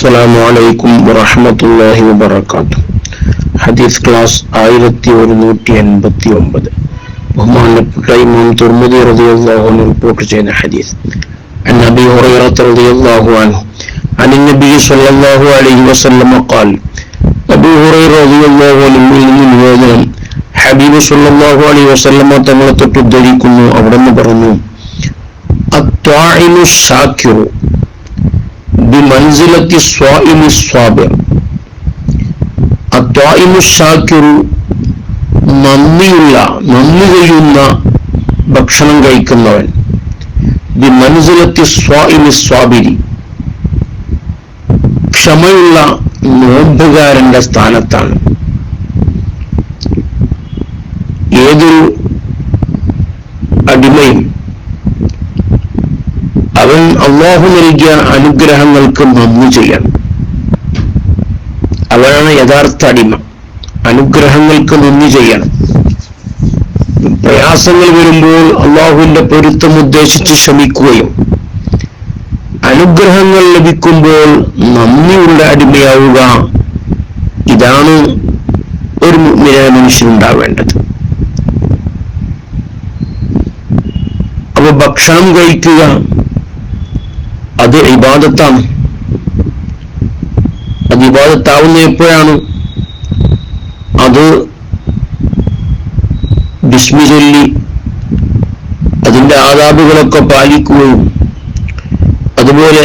السلام عليكم ورحمة الله وبركاته ഹദീസ് ക്ലാസ് ആയിരത്തി ഒരുന്നൂറ്റി എൺപത്തി ഒമ്പത് ബഹുമാനപ്പെട്ട ഇമാം തുർമുദി റളിയല്ലാഹു അൻഹു റിപ്പോർട്ട് ചെയ്യുന്ന ഹദീസ് عن أبي هريرة رضي الله عنه عن النبي صلى الله عليه وسلم قال أبو هريرة رضي الله عنه നിന്ന് നിവേദനം ഹബീബ് സല്ലല്ലാഹു അലൈഹി വസല്ലമ തങ്ങളെ തൊട്ട് ഉദ്ധരിക്കുന്നു അവിടെ നിന്ന് പറഞ്ഞു അത്വാഇനു ഷാക്കിറു ബിമൻസിലത്തി സ്വാഇമു സ്വാബിർ അത്വാഇമു ഷാക്കിറു നന്ദിയുള്ള നന്ദി കഴിയുന്ന ഭക്ഷണം കഴിക്കുന്നവൻ. ബിമൻസിലത്തി സ്വാഇമി സ്വാബിരി ക്ഷമയുള്ള നോമ്പുകാരന്റെ സ്ഥാനത്താണ്. ഏതൊരു അടിമയും അവൻ അള്ളാഹു നൽകിയ അനുഗ്രഹങ്ങൾക്ക് നന്ദി ചെയ്യണം അവനാണ് യഥാർത്ഥ അടിമ. അനുഗ്രഹങ്ങൾക്ക് നന്ദി ചെയ്യണം പ്രയാസങ്ങൾ വരുമ്പോൾ അള്ളാഹുവിന്റെ പൊരുത്തം ഉദ്ദേശിച്ച് ശ്രമിക്കുകയും അനുഗ്രഹങ്ങൾ ലഭിക്കുമ്പോൾ നന്ദിയുള്ള അടിമയാവുക ഇതാണ് ഒരു മുഅ്മിനായ മനുഷ്യനുണ്ടാവേണ്ടത്. അപ്പൊ ഭക്ഷണം കഴിക്കുക അത് ഇബാദത്താണ്. അത് ഇബാദത്താവുന്ന എപ്പോഴാണ്? അത് ബിസ്മി ചൊല്ലി അതിന്റെ ആദാബുകളൊക്കെ പാലിക്കുകയും അതുപോലെ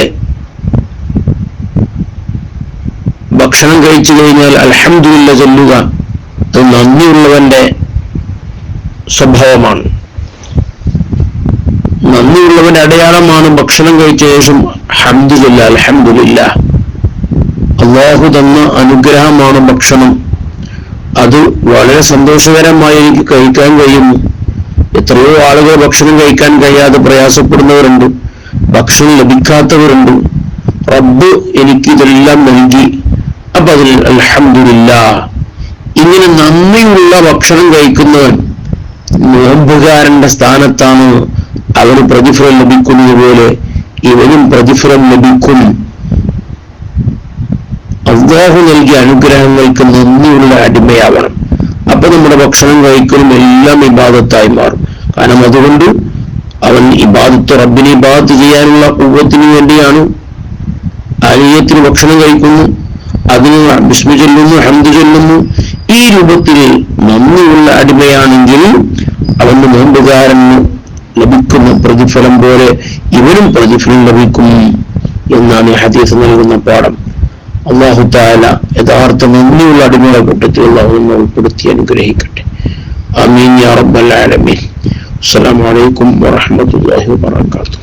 ഭക്ഷണം കഴിച്ചു കഴിഞ്ഞാൽ അലഹമ്മദില്ല ചൊല്ലുക അത് നന്ദിയുള്ളവന്റെ സ്വഭാവമാണ്. നന്ദിയുള്ളവന്റെ അടയാളമാണ് ഭക്ഷണം കഴിച്ച ശേഷം ഹംദില്ല അലഹമില്ല അള്ളാഹു തന്ന അനുഗ്രഹമാണ് ഭക്ഷണം. അത് വളരെ സന്തോഷകരമായി എനിക്ക് കഴിക്കാൻ കഴിയുന്നു. എത്രയോ ആളുകൾ ഭക്ഷണം കഴിക്കാൻ കഴിയാതെ പ്രയാസപ്പെടുന്നവരുണ്ട് ഭക്ഷണം ലഭിക്കാത്തവരുണ്ട്. റബ്ബ് എനിക്ക് ഇതെല്ലാം നൽകി. അപ്പൊ അതിൽ അലഹമില്ല ഇങ്ങനെ നന്ദിയുള്ള ഭക്ഷണം കഴിക്കുന്നവൻ നോമ്പുകാരന്റെ സ്ഥാനത്താണ് അവന് പ്രതിഫലം ലഭിക്കുന്നത് പോലെ ഇവനും പ്രതിഫലം ലഭിക്കും. അള്ളാഹു നൽകിയ അനുഗ്രഹങ്ങൾക്ക് നന്ദിയുള്ള അടിമയാവണം. അപ്പൊ നമ്മുടെ ഭക്ഷണം കഴിക്കലും എല്ലാം ഇബാദത്തായി മാറും. കാരണം അതുകൊണ്ട് അവൻ ഇബാദത്ത് റബ്ബിനെ ഇബാദത്ത് ചെയ്യാനുള്ള കൂവത്തിന് വേണ്ടിയാണ് അനീയത്തിന് ഭക്ഷണം കഴിക്കുന്നു. അതിന് വിഷ്ണു ചൊല്ലുന്നു ഹന്തു ചൊല്ലുന്നു. ഈ രൂപത്തിൽ നന്ദിയുള്ള അടിമയാണെങ്കിൽ അവന്റെ നോമ്പുകാരന് ലഭിക്കുന്ന പ്രതിഫലം പോലെ ഇവരും പ്രതിഫലം ലഭിക്കും എന്നാണ് ഈ ഹദീസ് നൽകുന്ന പാഠം. അള്ളാഹു താല യഥാർത്ഥ നന്ദിയുള്ള അടിമയുടെ കൂട്ടത്തിൽ അള്ളാഹു ഉൾപ്പെടുത്തി അനുഗ്രഹിക്കട്ടെ. അമീൻ യാ റബ്ബൽ ആലമീൻ. അസ്സലാമു അലൈക്കും വറഹ്മത്തുള്ളാഹി വബറകാതുഹു.